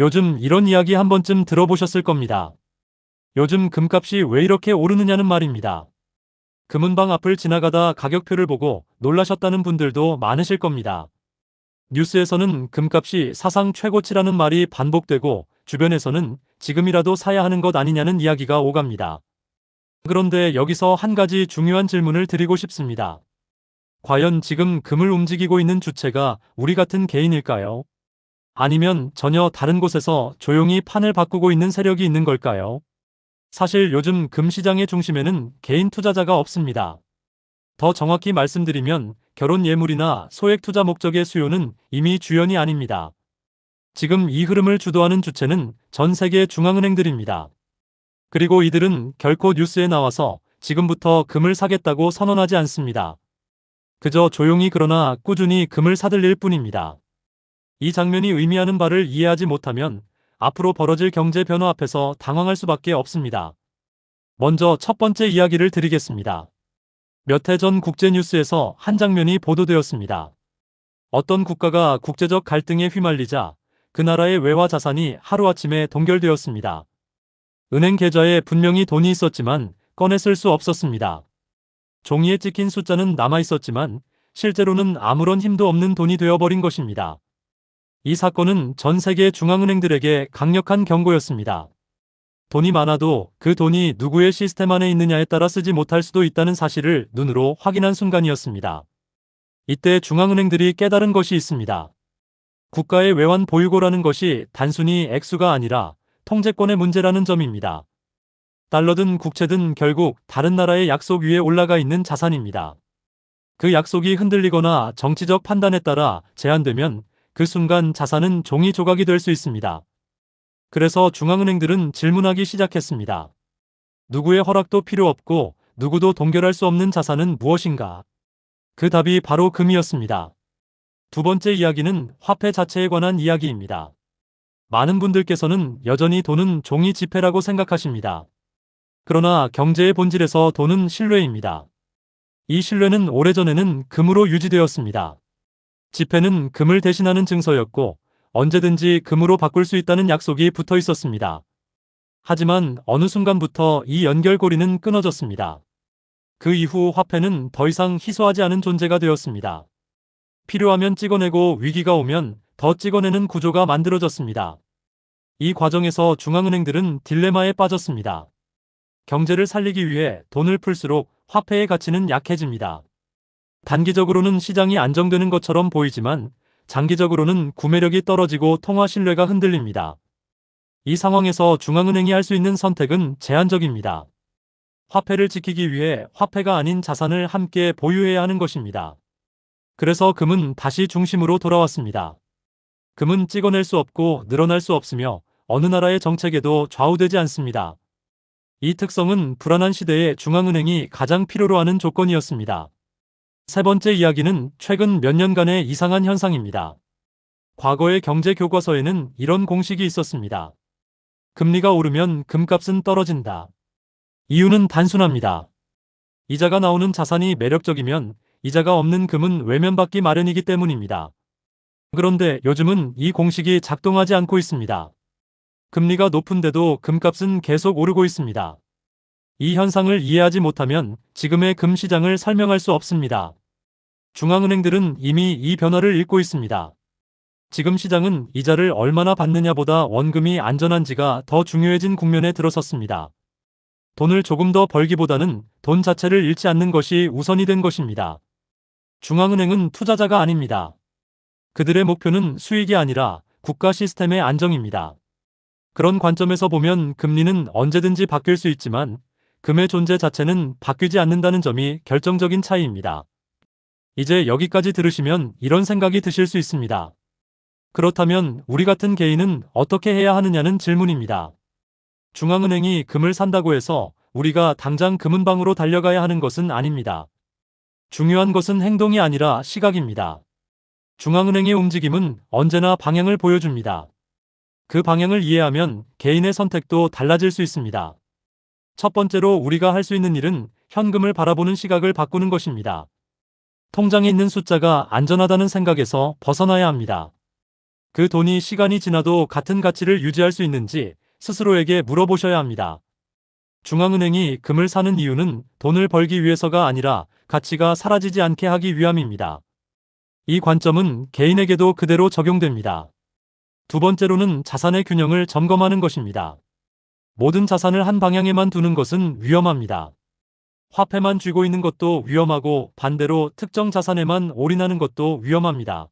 요즘 이런 이야기 한 번쯤 들어보셨을 겁니다. 요즘 금값이 왜 이렇게 오르느냐는 말입니다. 금은방 앞을 지나가다 가격표를 보고 놀라셨다는 분들도 많으실 겁니다. 뉴스에서는 금값이 사상 최고치라는 말이 반복되고 주변에서는 지금이라도 사야 하는 것 아니냐는 이야기가 오갑니다. 그런데 여기서 한 가지 중요한 질문을 드리고 싶습니다. 과연 지금 금을 움직이고 있는 주체가 우리 같은 개인일까요? 아니면 전혀 다른 곳에서 조용히 판을 바꾸고 있는 세력이 있는 걸까요? 사실 요즘 금 시장의 중심에는 개인 투자자가 없습니다. 더 정확히 말씀드리면 결혼 예물이나 소액 투자 목적의 수요는 이미 주연이 아닙니다. 지금 이 흐름을 주도하는 주체는 전 세계 중앙은행들입니다. 그리고 이들은 결코 뉴스에 나와서 지금부터 금을 사겠다고 선언하지 않습니다. 그저 조용히 그러나 꾸준히 금을 사들릴 뿐입니다. 이 장면이 의미하는 바를 이해하지 못하면 앞으로 벌어질 경제 변화 앞에서 당황할 수밖에 없습니다. 먼저 첫 번째 이야기를 드리겠습니다. 몇 해 전 국제뉴스에서 한 장면이 보도되었습니다. 어떤 국가가 국제적 갈등에 휘말리자 그 나라의 외화 자산이 하루아침에 동결되었습니다. 은행 계좌에 분명히 돈이 있었지만 꺼내 쓸 수 없었습니다. 종이에 찍힌 숫자는 남아 있었지만 실제로는 아무런 힘도 없는 돈이 되어버린 것입니다. 이 사건은 전 세계 중앙은행들에게 강력한 경고였습니다. 돈이 많아도 그 돈이 누구의 시스템 안에 있느냐에 따라 쓰지 못할 수도 있다는 사실을 눈으로 확인한 순간이었습니다. 이때 중앙은행들이 깨달은 것이 있습니다. 국가의 외환 보유고라는 것이 단순히 액수가 아니라 통제권의 문제라는 점입니다. 달러든 국채든 결국 다른 나라의 약속 위에 올라가 있는 자산입니다. 그 약속이 흔들리거나 정치적 판단에 따라 제한되면 그 순간 자산은 종이 조각이 될 수 있습니다. 그래서 중앙은행들은 질문하기 시작했습니다. 누구의 허락도 필요 없고 누구도 동결할 수 없는 자산은 무엇인가? 그 답이 바로 금이었습니다. 두 번째 이야기는 화폐 자체에 관한 이야기입니다. 많은 분들께서는 여전히 돈은 종이 지폐라고 생각하십니다. 그러나 경제의 본질에서 돈은 신뢰입니다. 이 신뢰는 오래전에는 금으로 유지되었습니다. 지폐는 금을 대신하는 증서였고 언제든지 금으로 바꿀 수 있다는 약속이 붙어 있었습니다. 하지만 어느 순간부터 이 연결고리는 끊어졌습니다. 그 이후 화폐는 더 이상 희소하지 않은 존재가 되었습니다. 필요하면 찍어내고 위기가 오면 더 찍어내는 구조가 만들어졌습니다. 이 과정에서 중앙은행들은 딜레마에 빠졌습니다. 경제를 살리기 위해 돈을 풀수록 화폐의 가치는 약해집니다. 단기적으로는 시장이 안정되는 것처럼 보이지만 장기적으로는 구매력이 떨어지고 통화 신뢰가 흔들립니다. 이 상황에서 중앙은행이 할 수 있는 선택은 제한적입니다. 화폐를 지키기 위해 화폐가 아닌 자산을 함께 보유해야 하는 것입니다. 그래서 금은 다시 중심으로 돌아왔습니다. 금은 찍어낼 수 없고 늘어날 수 없으며 어느 나라의 정책에도 좌우되지 않습니다. 이 특성은 불안한 시대에 중앙은행이 가장 필요로 하는 조건이었습니다. 세 번째 이야기는 최근 몇 년간의 이상한 현상입니다. 과거의 경제 교과서에는 이런 공식이 있었습니다. 금리가 오르면 금값은 떨어진다. 이유는 단순합니다. 이자가 나오는 자산이 매력적이면 이자가 없는 금은 외면받기 마련이기 때문입니다. 그런데 요즘은 이 공식이 작동하지 않고 있습니다. 금리가 높은데도 금값은 계속 오르고 있습니다. 이 현상을 이해하지 못하면 지금의 금 시장을 설명할 수 없습니다. 중앙은행들은 이미 이 변화를 읽고 있습니다. 지금 시장은 이자를 얼마나 받느냐보다 원금이 안전한지가 더 중요해진 국면에 들어섰습니다. 돈을 조금 더 벌기보다는 돈 자체를 잃지 않는 것이 우선이 된 것입니다. 중앙은행은 투자자가 아닙니다. 그들의 목표는 수익이 아니라 국가 시스템의 안정입니다. 그런 관점에서 보면 금리는 언제든지 바뀔 수 있지만 금의 존재 자체는 바뀌지 않는다는 점이 결정적인 차이입니다. 이제 여기까지 들으시면 이런 생각이 드실 수 있습니다. 그렇다면 우리 같은 개인은 어떻게 해야 하느냐는 질문입니다. 중앙은행이 금을 산다고 해서 우리가 당장 금은방으로 달려가야 하는 것은 아닙니다. 중요한 것은 행동이 아니라 시각입니다. 중앙은행의 움직임은 언제나 방향을 보여줍니다. 그 방향을 이해하면 개인의 선택도 달라질 수 있습니다. 첫 번째로 우리가 할 수 있는 일은 현금을 바라보는 시각을 바꾸는 것입니다. 통장에 있는 숫자가 안전하다는 생각에서 벗어나야 합니다. 그 돈이 시간이 지나도 같은 가치를 유지할 수 있는지 스스로에게 물어보셔야 합니다. 중앙은행이 금을 사는 이유는 돈을 벌기 위해서가 아니라 가치가 사라지지 않게 하기 위함입니다. 이 관점은 개인에게도 그대로 적용됩니다. 두 번째로는 자산의 균형을 점검하는 것입니다. 모든 자산을 한 방향에만 두는 것은 위험합니다. 화폐만 쥐고 있는 것도 위험하고 반대로 특정 자산에만 올인하는 것도 위험합니다.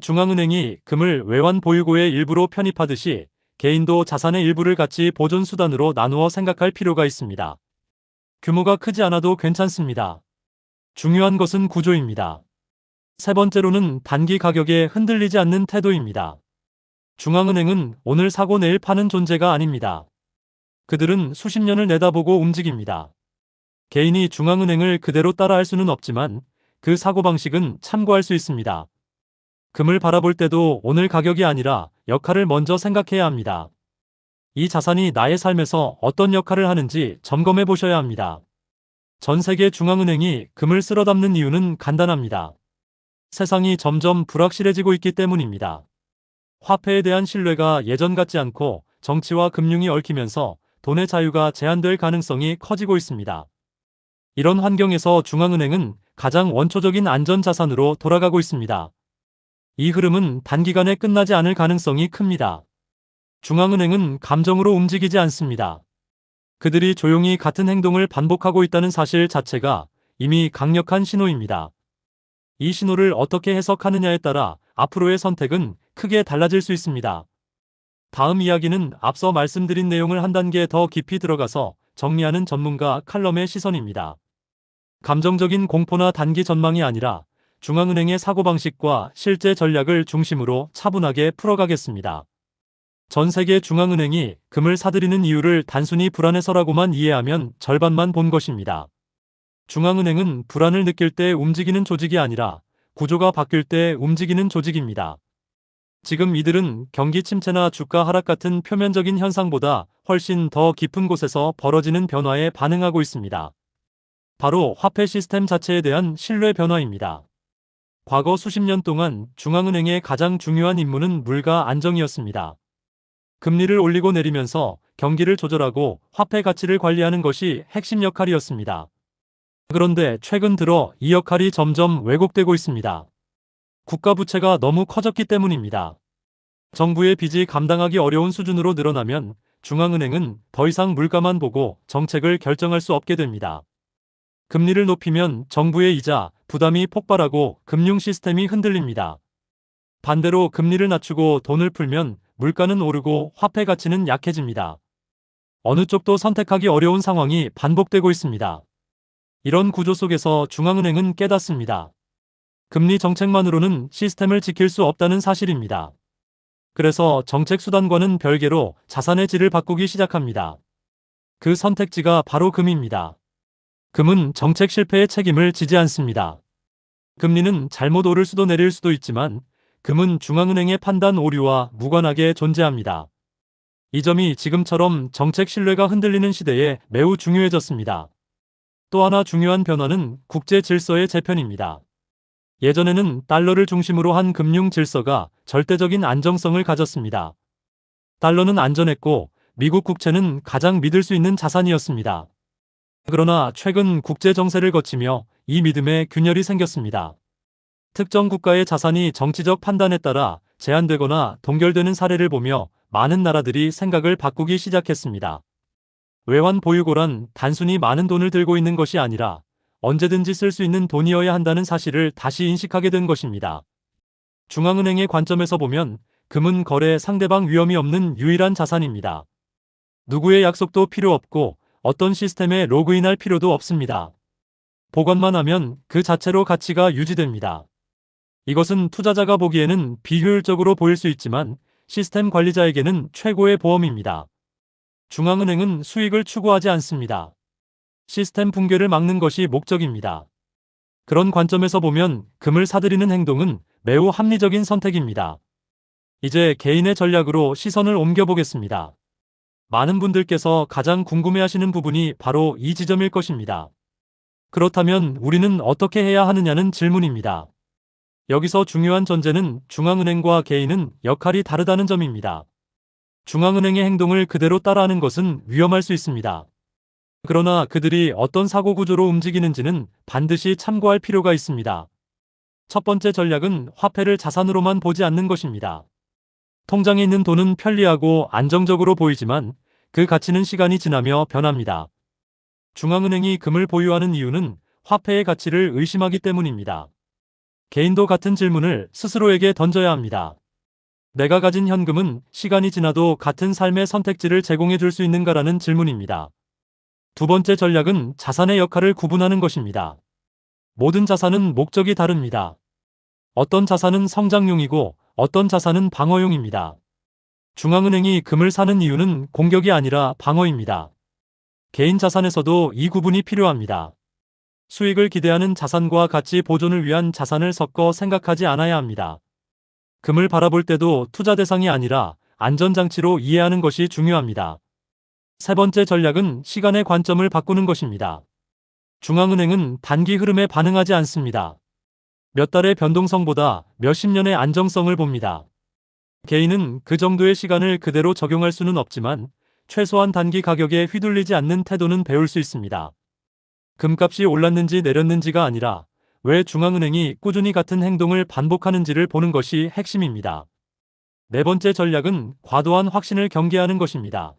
중앙은행이 금을 외환 보유고의 일부로 편입하듯이 개인도 자산의 일부를 같이 보존 수단으로 나누어 생각할 필요가 있습니다. 규모가 크지 않아도 괜찮습니다. 중요한 것은 구조입니다. 세 번째로는 단기 가격에 흔들리지 않는 태도입니다. 중앙은행은 오늘 사고 내일 파는 존재가 아닙니다. 그들은 수십 년을 내다보고 움직입니다. 개인이 중앙은행을 그대로 따라할 수는 없지만 그 사고방식은 참고할 수 있습니다. 금을 바라볼 때도 오늘 가격이 아니라 역할을 먼저 생각해야 합니다. 이 자산이 나의 삶에서 어떤 역할을 하는지 점검해 보셔야 합니다. 전 세계 중앙은행이 금을 쓸어 담는 이유는 간단합니다. 세상이 점점 불확실해지고 있기 때문입니다. 화폐에 대한 신뢰가 예전 같지 않고 정치와 금융이 얽히면서 돈의 자유가 제한될 가능성이 커지고 있습니다. 이런 환경에서 중앙은행은 가장 원초적인 안전자산으로 돌아가고 있습니다. 이 흐름은 단기간에 끝나지 않을 가능성이 큽니다. 중앙은행은 감정으로 움직이지 않습니다. 그들이 조용히 같은 행동을 반복하고 있다는 사실 자체가 이미 강력한 신호입니다. 이 신호를 어떻게 해석하느냐에 따라 앞으로의 선택은 크게 달라질 수 있습니다. 다음 이야기는 앞서 말씀드린 내용을 한 단계 더 깊이 들어가서 정리하는 전문가 칼럼의 시선입니다. 감정적인 공포나 단기 전망이 아니라 중앙은행의 사고방식과 실제 전략을 중심으로 차분하게 풀어가겠습니다. 전 세계 중앙은행이 금을 사들이는 이유를 단순히 불안해서라고만 이해하면 절반만 본 것입니다. 중앙은행은 불안을 느낄 때 움직이는 조직이 아니라 구조가 바뀔 때 움직이는 조직입니다. 지금 이들은 경기 침체나 주가 하락 같은 표면적인 현상보다 훨씬 더 깊은 곳에서 벌어지는 변화에 반응하고 있습니다. 바로 화폐 시스템 자체에 대한 신뢰 변화입니다. 과거 수십 년 동안 중앙은행의 가장 중요한 임무는 물가 안정이었습니다. 금리를 올리고 내리면서 경기를 조절하고 화폐 가치를 관리하는 것이 핵심 역할이었습니다. 그런데 최근 들어 이 역할이 점점 왜곡되고 있습니다. 국가 부채가 너무 커졌기 때문입니다. 정부의 빚이 감당하기 어려운 수준으로 늘어나면 중앙은행은 더 이상 물가만 보고 정책을 결정할 수 없게 됩니다. 금리를 높이면 정부의 이자, 부담이 폭발하고 금융 시스템이 흔들립니다. 반대로 금리를 낮추고 돈을 풀면 물가는 오르고 화폐 가치는 약해집니다. 어느 쪽도 선택하기 어려운 상황이 반복되고 있습니다. 이런 구조 속에서 중앙은행은 깨닫습니다. 금리 정책만으로는 시스템을 지킬 수 없다는 사실입니다. 그래서 정책 수단과는 별개로 자산의 질을 바꾸기 시작합니다. 그 선택지가 바로 금입니다. 금은 정책 실패의 책임을 지지 않습니다. 금리는 잘못 오를 수도 내릴 수도 있지만 금은 중앙은행의 판단 오류와 무관하게 존재합니다. 이 점이 지금처럼 정책 신뢰가 흔들리는 시대에 매우 중요해졌습니다. 또 하나 중요한 변화는 국제 질서의 재편입니다. 예전에는 달러를 중심으로 한 금융 질서가 절대적인 안정성을 가졌습니다. 달러는 안전했고 미국 국채는 가장 믿을 수 있는 자산이었습니다. 그러나 최근 국제 정세를 거치며 이 믿음에 균열이 생겼습니다. 특정 국가의 자산이 정치적 판단에 따라 제한되거나 동결되는 사례를 보며 많은 나라들이 생각을 바꾸기 시작했습니다. 외환 보유고란 단순히 많은 돈을 들고 있는 것이 아니라 언제든지 쓸 수 있는 돈이어야 한다는 사실을 다시 인식하게 된 것입니다. 중앙은행의 관점에서 보면 금은 거래 상대방 위험이 없는 유일한 자산입니다. 누구의 약속도 필요 없고 어떤 시스템에 로그인할 필요도 없습니다. 보관만 하면 그 자체로 가치가 유지됩니다. 이것은 투자자가 보기에는 비효율적으로 보일 수 있지만 시스템 관리자에게는 최고의 보험입니다. 중앙은행은 수익을 추구하지 않습니다. 시스템 붕괴를 막는 것이 목적입니다. 그런 관점에서 보면 금을 사들이는 행동은 매우 합리적인 선택입니다. 이제 개인의 전략으로 시선을 옮겨보겠습니다. 많은 분들께서 가장 궁금해하시는 부분이 바로 이 지점일 것입니다. 그렇다면 우리는 어떻게 해야 하느냐는 질문입니다. 여기서 중요한 전제는 중앙은행과 개인은 역할이 다르다는 점입니다. 중앙은행의 행동을 그대로 따라하는 것은 위험할 수 있습니다. 그러나 그들이 어떤 사고 구조로 움직이는지는 반드시 참고할 필요가 있습니다. 첫 번째 전략은 화폐를 자산으로만 보지 않는 것입니다. 통장에 있는 돈은 편리하고 안정적으로 보이지만 그 가치는 시간이 지나며 변합니다. 중앙은행이 금을 보유하는 이유는 화폐의 가치를 의심하기 때문입니다. 개인도 같은 질문을 스스로에게 던져야 합니다. 내가 가진 현금은 시간이 지나도 같은 삶의 선택지를 제공해 줄 수 있는가라는 질문입니다. 두 번째 전략은 자산의 역할을 구분하는 것입니다. 모든 자산은 목적이 다릅니다. 어떤 자산은 성장용이고 어떤 자산은 방어용입니다. 중앙은행이 금을 사는 이유는 공격이 아니라 방어입니다. 개인 자산에서도 이 구분이 필요합니다. 수익을 기대하는 자산과 가치 보존을 위한 자산을 섞어 생각하지 않아야 합니다. 금을 바라볼 때도 투자 대상이 아니라 안전장치로 이해하는 것이 중요합니다. 세 번째 전략은 시간의 관점을 바꾸는 것입니다. 중앙은행은 단기 흐름에 반응하지 않습니다. 몇 달의 변동성보다 몇십 년의 안정성을 봅니다. 개인은 그 정도의 시간을 그대로 적용할 수는 없지만 최소한 단기 가격에 휘둘리지 않는 태도는 배울 수 있습니다. 금값이 올랐는지 내렸는지가 아니라 왜 중앙은행이 꾸준히 같은 행동을 반복하는지를 보는 것이 핵심입니다. 네 번째 전략은 과도한 확신을 경계하는 것입니다.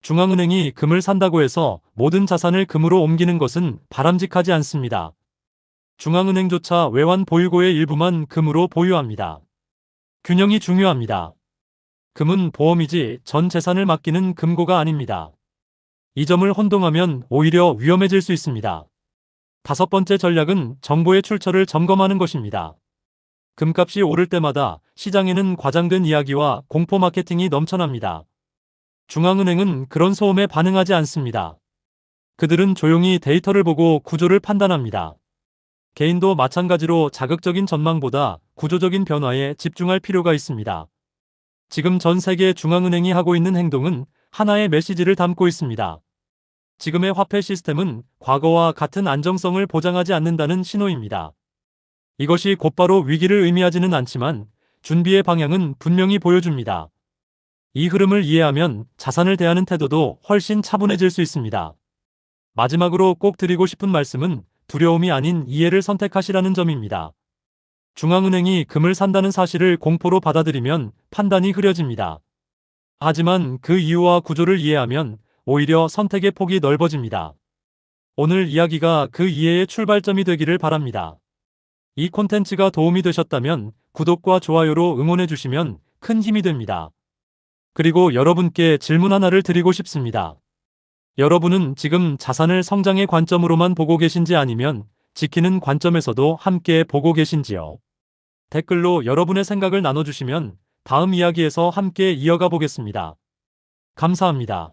중앙은행이 금을 산다고 해서 모든 자산을 금으로 옮기는 것은 바람직하지 않습니다. 중앙은행조차 외환 보유고의 일부만 금으로 보유합니다. 균형이 중요합니다. 금은 보험이지 전 재산을 맡기는 금고가 아닙니다. 이 점을 혼동하면 오히려 위험해질 수 있습니다. 다섯 번째 전략은 정보의 출처를 점검하는 것입니다. 금값이 오를 때마다 시장에는 과장된 이야기와 공포 마케팅이 넘쳐납니다. 중앙은행은 그런 소음에 반응하지 않습니다. 그들은 조용히 데이터를 보고 구조를 판단합니다. 개인도 마찬가지로 자극적인 전망보다 구조적인 변화에 집중할 필요가 있습니다. 지금 전 세계 중앙은행이 하고 있는 행동은 하나의 메시지를 담고 있습니다. 지금의 화폐 시스템은 과거와 같은 안정성을 보장하지 않는다는 신호입니다. 이것이 곧바로 위기를 의미하지는 않지만 준비의 방향은 분명히 보여줍니다. 이 흐름을 이해하면 자산을 대하는 태도도 훨씬 차분해질 수 있습니다. 마지막으로 꼭 드리고 싶은 말씀은 두려움이 아닌 이해를 선택하시라는 점입니다. 중앙은행이 금을 산다는 사실을 공포로 받아들이면 판단이 흐려집니다. 하지만 그 이유와 구조를 이해하면 오히려 선택의 폭이 넓어집니다. 오늘 이야기가 그 이해의 출발점이 되기를 바랍니다. 이 콘텐츠가 도움이 되셨다면 구독과 좋아요로 응원해 주시면 큰 힘이 됩니다. 그리고 여러분께 질문 하나를 드리고 싶습니다. 여러분은 지금 자산을 성장의 관점으로만 보고 계신지 아니면 지키는 관점에서도 함께 보고 계신지요? 댓글로 여러분의 생각을 나눠주시면 다음 이야기에서 함께 이어가 보겠습니다. 감사합니다.